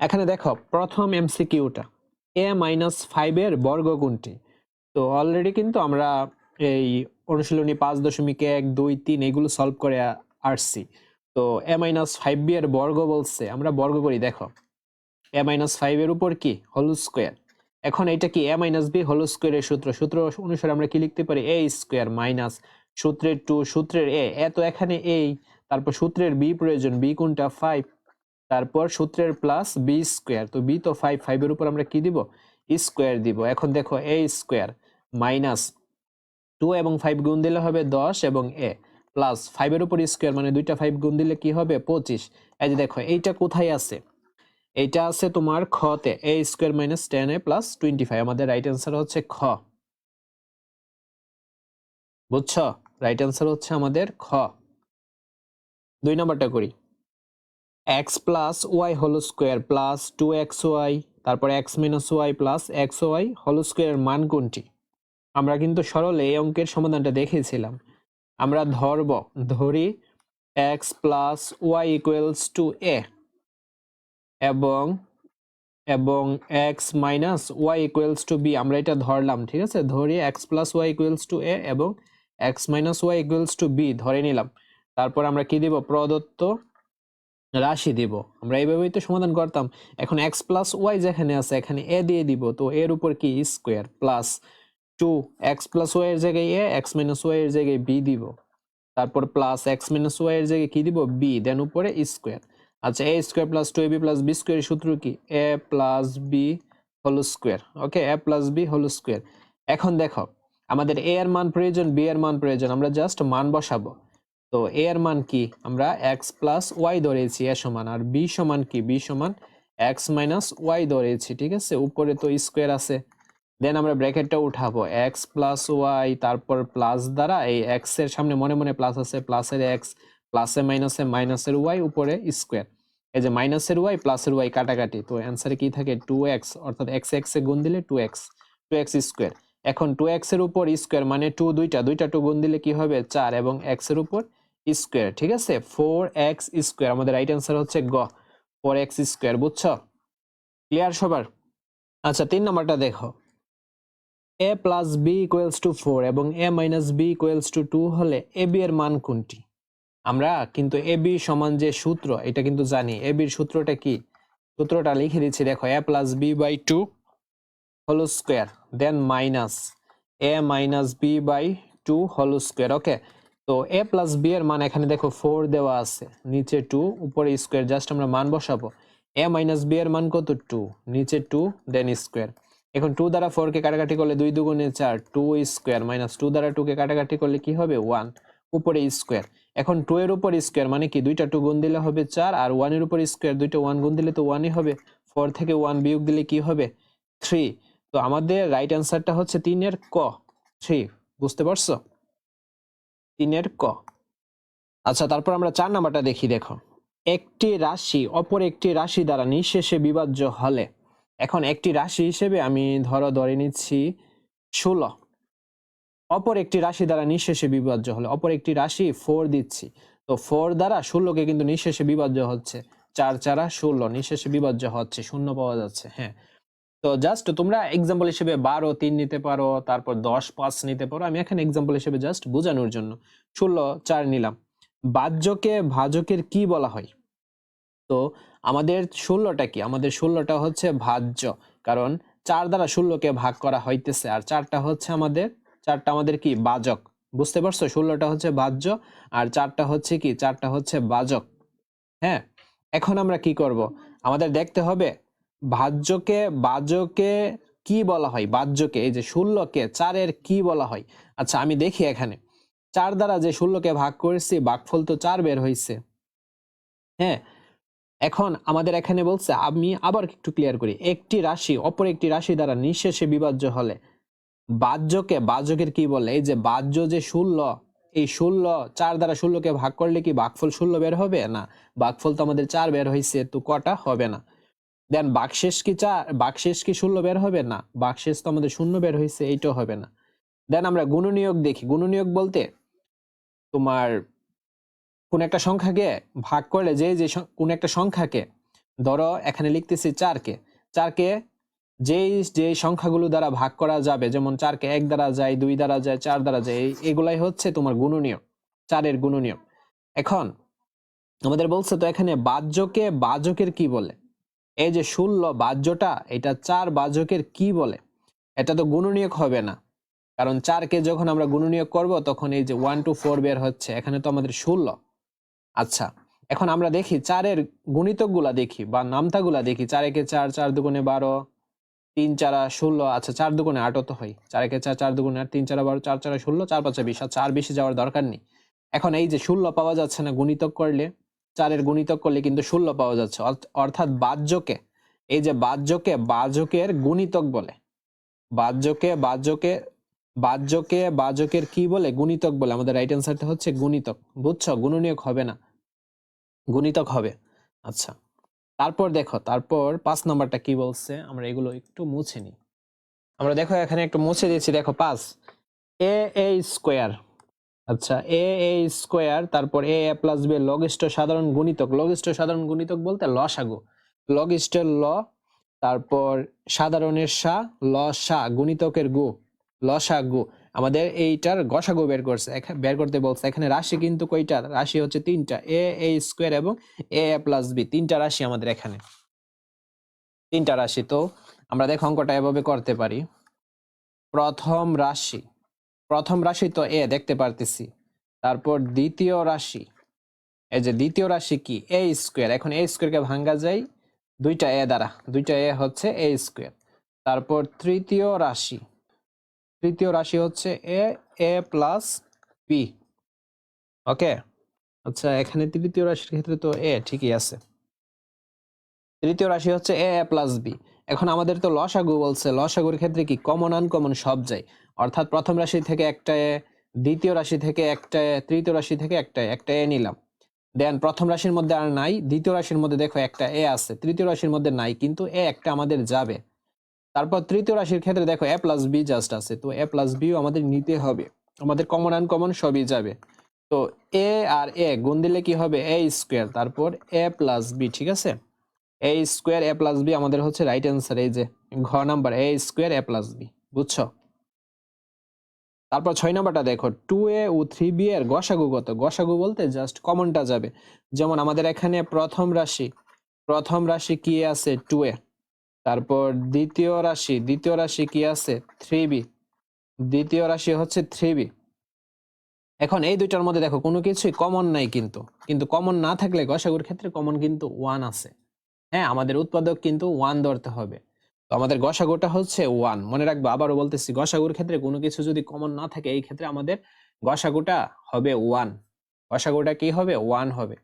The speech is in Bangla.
এখানে দেখো, প্রথম এমসিকিউটা এ মাইনাস ফাইভের বর্গ কোনটি তো অলরেডি কিন্তু আমরা এই অনুশীলনী পাঁচ দশমিক এক, দুই, তিন এগুলো সলভ করে আসছি। তো এ মাইনাস ফাইভ বি এর বর্গ বলছে, আমরা বর্গ করি, দেখো। এ মাইনাস ফাইভের উপর কি? হোল স্কোয়ার এখন এটা কি এ মাইনাস বি হোল স্কোয়ারের সূত্র? সূত্র অনুসারে আমরা কি লিখতে পারি? এ স্কোয়ার মাইনাস সূত্রের টু সূত্রের এ এ তো এখানে এই তারপর সূত্রের বি প্রয়োজন বি কোনটা? ফাইভ তারপর সূত্রের প্লাস বি স্কোয়ার তো বি তো ফাইভ ফাইভের উপর আমরা কি দিব? স্কোয়ার দিব। এখন দেখো এ স্কোয়ার মাইনাস টু এবং ফাইভ গুণ দিলে হবে দশ এবং এ প্লাস ফাইভের উপর স্কোয়ার মানে দুইটা ফাইভ গুণ দিলে কি হবে? পঁচিশ। এই যে দেখো, এইটা কোথায় আছে? এইটা আছে তোমার খতে A square minus ten A plus twenty five আমাদের রাইট অ্যান্সার হচ্ছে খ। বুঝছ? রাইট অ্যান্সার হচ্ছে আমাদের খ। দুই নম্বরটা করি। X plus Y whole square plus two X Y তারপর X minus Y plus X Y whole square মান কোনটি? আমরা কিন্তু সরলে এই অঙ্কের সমাধানটা দেখেছিলাম। আমরা ধরব, ধরি X plus Y equals to A এবং এবং X minus Y equals to B আমরা এটা ধরলাম, ঠিক আছে? ধরি X plus Y equals to A এবং X minus Y equals to B ধরে নিলাম। তারপর আমরা কি দিব? প্রদত্ত রাশি দিব। আমরা এইভাবেই তো সমাধান করতাম। এখন এক্স প্লাস ওয়াই যেখানে আছে, এখানে এ দিয়ে দিব। তো এর উপর কি? Square plus two X plus Y এর জায়গায় এ এক্স মাইনাস ওয়াই এর জায়গায় বি দিব। তারপর প্লাস এক্স মাইনাস ওয়াই এর জায়গায় কি দিব? বি দেন উপরে স্কোয়ার আচ্ছা A square plus two B plus B square সূত্র কি? A plus B whole square okay A plus B whole square এখন দেখো, আমাদের এ এর মান প্রয়োজন বি এর মান প্রয়োজন। আমরা জাস্ট মান বসাবো। তো এ এর মান কি? আমরা এক্স প্লাস ওয়াই ধরেছি এ সমান, আর বি সমান কি? বি সমান এক্স মাইনাস ওয়াই ধরেছি, ঠিক আছে? উপরে তো স্কোয়ার আছে। দেন আমরা ব্র্যাকেটটা উঠাবো। এক্স প্লাস ওয়াই তারপর প্লাস দ্বারা এই এক্সের সামনে মনে মনে প্লাস আছে প্লাসের এক্স প্লাসে মাইনাসে মাইনাসের ওয়াই উপরে স্কোয়ার এই যে মাইনাসের ওয়াই প্লাসের ওয়াই কাটাকাটি, তো অ্যান্সারে কি থাকে? টু এক্স অর্থাৎ এক্স এক্স গুণ দিলে two X two X square এখন টু এক্সের উপর স্কোয়ার মানে টু দুইটা দুইটা টু গুণ দিলে কি হবে? চার, এবং এক্সের উপর স্কোয়ার, ঠিক আছে? ফোর এক্স স্কোয়ার, আমাদের রাইট অ্যান্সার হচ্ছে গ। ফোর এক্স স্কোয়ার, বুঝছ? ক্লিয়ার সবার? আচ্ছা তিন নম্বরটা দেখো। A plus B equals to four এবং A minus B equals to two হলে এ বি এর মান কোনটি? আমরা কিন্তু এ বি সমান যে সূত্র, এটা কিন্তু জানি। এ বির সূত্রটা কি? সূত্রটা লিখে দিচ্ছি, দেখো A plus B by two whole square then minus A minus B by two whole square okay তো এ প্লাস বি এর মান এখানে দেখো ফোর দেওয়া আছে, নিচে টু উপরে স্কোয়ার জাস্ট আমরা মান বসাবো। এ মাইনাস বি এর মান কত? টু নিচে টু দেন স্কোয়ার এখন টু দ্বারা ফোর কে কাটাকাটি করলে দুই দুগুণে চার টু স্কোয়ার মাইনাস টু দ্বারা টু কে কাটাকাটি করলে কি হবে? ওয়ান উপরে স্কোয়ার এখন টু এর উপর স্কোয়ার মানে কি? দুইটা টু গুণ দিলে হবে চার, আর ওয়ানের উপর স্কোয়ার দুইটা ওয়ান গুণ দিলে তো ওয়ানই হবে। ফোর থেকে ওয়ান বিয়োগ দিলে কি হবে? থ্রি তো আমাদের রাইট অ্যান্সারটা হচ্ছে তিনের ক। থ্রি বুঝতে পারছ? তিনের ক। আচ্ছা তারপর আমরা চার নাম্বারটা দেখি, দেখো। একটি রাশি অপর একটি রাশি দ্বারা নিঃশেষে বিভাজ্য হলে। এখন একটি রাশি হিসেবে আমি ধরো, ধরে নিচ্ছি ষোলো। অপর একটি রাশি দ্বারা নিঃশেষে বিভাজ্য হলে, অপর একটি রাশি ফোর দিচ্ছি। তো ফোর দ্বারা ষোলোকে কিন্তু নিঃশেষে বিভাজ্য হচ্ছে। চার চারা ষোলো, নিঃশেষে বিভাজ্য হচ্ছে, শূন্য পাওয়া যাচ্ছে হ্যাঁ। তো জাস্ট তোমরা এক্সাম্পল হিসেবে বারো, তিন নিতে পারো, তারপর দশ, পাঁচ নিতে পারো। আমি এখানে এক্সাম্পল হিসেবে জাস্ট বোঝানোর জন্য। ষোলো, চার নিলাম। বাহ্যকে ভাজকের কি বলা হয়? তো আমাদের ষোলোটা কি? আমাদের ষোলোটা হচ্ছে ভাজ্য। কারণ চার দ্বারা ষোলোকে ভাগ করা হইতেছে। আর চারটা হচ্ছে আমাদের, চারটা আমাদের কি? বাজক। বুঝতে পারছ? ষোলোটা হচ্ছে ভাজ্য আর চারটা হচ্ছে কি? চারটা হচ্ছে বাজক। হ্যাঁ? এখন আমরা কি করব? আমাদের দেখতে হবে ভাজ্যকে বাজকে কি বলা হয়? বাহ্যকে, এই যে ষোলোকে চারের কি বলা হয়? আচ্ছা আমি দেখি এখানে। চার দ্বারা যে ষোলোকে ভাগ করেছি ভাগফল তো চার বের হয়েছে হ্যাঁ? এখন আমাদের এখানে বলছে, আমি আবার একটু ক্লিয়ার করি। একটি রাশি, অপর একটি রাশি দ্বারা নিঃশেষে বিভাজ্য হলে, বাহ্যকে, বাহ্যকের কি বলে? এই যে বাহ্য যে ষোলো, এই ষোলো, চার দ্বারা ষোলোকে ভাগ করলে কি ভাগফল ষোলো বের হবে? না। ভাগফল তো আমাদের চার বের হয়েছে তো কটা হবে না? দেন বাকশেষ কি চার বাকশেষ কি শূন্য বের হবে? না। বাকশেষ তো আমাদের শূন্য বের হয়েছে এইটাও হবে না। দেন আমরা গুণনীয়ক দেখি। গুণনীয়ক বলতে তোমার কোন একটা সংখ্যাকে ভাগ করলে যে যে কোন একটা সংখ্যাকে, ধরো এখানে লিখতেছি চারকে। চারকে যেই যে সংখ্যাগুলো দ্বারা ভাগ করা যাবে, যেমন চারকে এক দ্বারা যায়, দুই দ্বারা যায়, চার দ্বারা যায় এগুলাই হচ্ছে তোমার গুণনীয় চারের গুণনীয় এখন আমাদের বলছে তো এখানে বাহ্যকে বাজকের কি বলে? এই যে ষোলো বাহ্যটা, এটা চার বাজকের কি বলে? এটা তো গুণনীয়ক হবে না। কারণ চারকে যখন আমরা গুণনীয়ক করব, তখন এই যে ওয়ান টু ফোর বের হচ্ছে। এখানে তো আমাদের ষোলো। আচ্ছা এখন আমরা দেখি চারের গুণিতকগুলা দেখি বা নামতাগুলা দেখি। চার একে চার চার দুগুণে বারো, তিন চারা ষোলো। আচ্ছা চার দুগুণে আটও তো হয়। চার একে চার চার দুগুণে আট, তিন চারা বারো, চার চারা ষোলো, চার পাঁচে বিশ। আর চার বেশি যাওয়ার দরকার নেই। এখন এই যে ষোলো পাওয়া যাচ্ছে না গুণিতক করলে চারের গুণিতক করলে কিন্তু ষোলো পাওয়া যাচ্ছে। অর্থ- অর্থাৎ বাহ্যকে, এই যে বাহ্যকে বাহ্যকের গুণিতক বলে, বাহ্যকে বাহ্যকে বাহ্যকে বাহ্যকের কি বলে? গুণিতক বলে। আমাদের রাইট অ্যান্সারটা হচ্ছে গুণিতক। বুঝছ? গুণনীয়ক হবে না। গুণিতক হবে। আচ্ছা। তারপর দেখো, তারপর পাঁচ নাম্বারটা কি বলছে? আমরা এগুলো একটু মুছে নিই। আমরা দেখো এখানে একটু মুছে দিয়েছি। দেখো, পাঁচ। A A square. আচ্ছা এ এ স্কোয়ার তারপর এ এ প্লাস বি লঘিষ্ঠ সাধারণ গুণিতক। লঘিষ্ঠ সাধারণ গুণিতক বলতে লসাগু। লঘিষ্ঠের ল, তারপর সাধারণের সা, ল, সা, গুণিতকের গু। লসাগু। আমাদের এইটার গসাগু বের করছে। বের করতে বলছে। এখানে রাশি কিন্তু কয়টা? রাশি হচ্ছে তিনটা। এ এ স্কোয়ার এবং এ এ প্লাস বি তিনটা রাশি আমাদের এখানে। তিনটা রাশি। তো আমরা দেখো অঙ্কটা এভাবে করতে পারি। প্রথম রাশি। প্রথম রাশি তো এ, দেখতে পারতেছি। তারপর দ্বিতীয় রাশি। এই যে দ্বিতীয় রাশি কি? A square. এখন এ স্কোয়ারকে ভাঙ্গা যায় দুইটা এ দ্বারা। দুইটা এ হচ্ছে এ স্কোয়ার। তারপর তৃতীয় রাশি। তৃতীয় রাশি হচ্ছে এ এ প্লাস বি। ওকে? আচ্ছা এখানে তৃতীয় রাশির ক্ষেত্রে তো এ ঠিকই আছে। তৃতীয় রাশি হচ্ছে এ প্লাস বি। এখন আমাদের তো লসাগু বলছে। লসাগুর ক্ষেত্রে কি? কমন আনকমন সব যায়। অর্থাৎ প্রথম রাশি থেকে একটা দ্বিতীয় রাশি থেকে একটা তৃতীয় রাশি থেকে একটা একটা এ নিলাম। দেন প্রথম রাশির মধ্যে আর নাই, দ্বিতীয় রাশির মধ্যে দেখো একটা এ আছে, তৃতীয় রাশির মধ্যে নাই, কিন্তু এ একটা আমাদের যাবে। তারপর তৃতীয় রাশির ক্ষেত্রে দেখো এ প্লাস বি জাস্ট আছে, তো এ প্লাস বিও আমাদের নিতে হবে। আমাদের কমন আনকমন সবই যাবে। তো এ আর এ গুণ দিলে কি হবে? এ স্কোয়ার তারপর এ প্লাস বি ঠিক আছে? A square A plus B আমাদের হচ্ছে রাইট অ্যান্সার এই যে ঘ number A square A plus B বুঝছ? তারপর ছয় নাম্বারটা দেখো টু এ ও থ্রি বি এর গসাগু কত? গসাগু বলতে জাস্ট কমনটা যাবে। যেমন আমাদের এখানে প্রথম রাশি প্রথম রাশি কি আছে? টু এ তারপর দ্বিতীয় রাশি দ্বিতীয় রাশি কি আছে? থ্রি বি দ্বিতীয় রাশি হচ্ছে থ্রি বি এখন এই দুইটার মধ্যে দেখো, কোনো কিছুই কমন নাই কিন্তু। কিন্তু কমন না থাকলে গসাগুর ক্ষেত্রে কমন কিন্তু ওয়ান আছে। হ্যাঁ আমাদের উৎপাদক কিন্তু ওয়ান ধরতে হবে। তো আমাদের গসাগুটা হচ্ছে ওয়ান মনে রাখব, আবারও বলতেছি, গসাগুর ক্ষেত্রে কোনো কিছু যদি কমন না থাকে, এই ক্ষেত্রে আমাদের গসাগুটা হবে ওয়ান গসাগুটা কি হবে? ওয়ান হবে।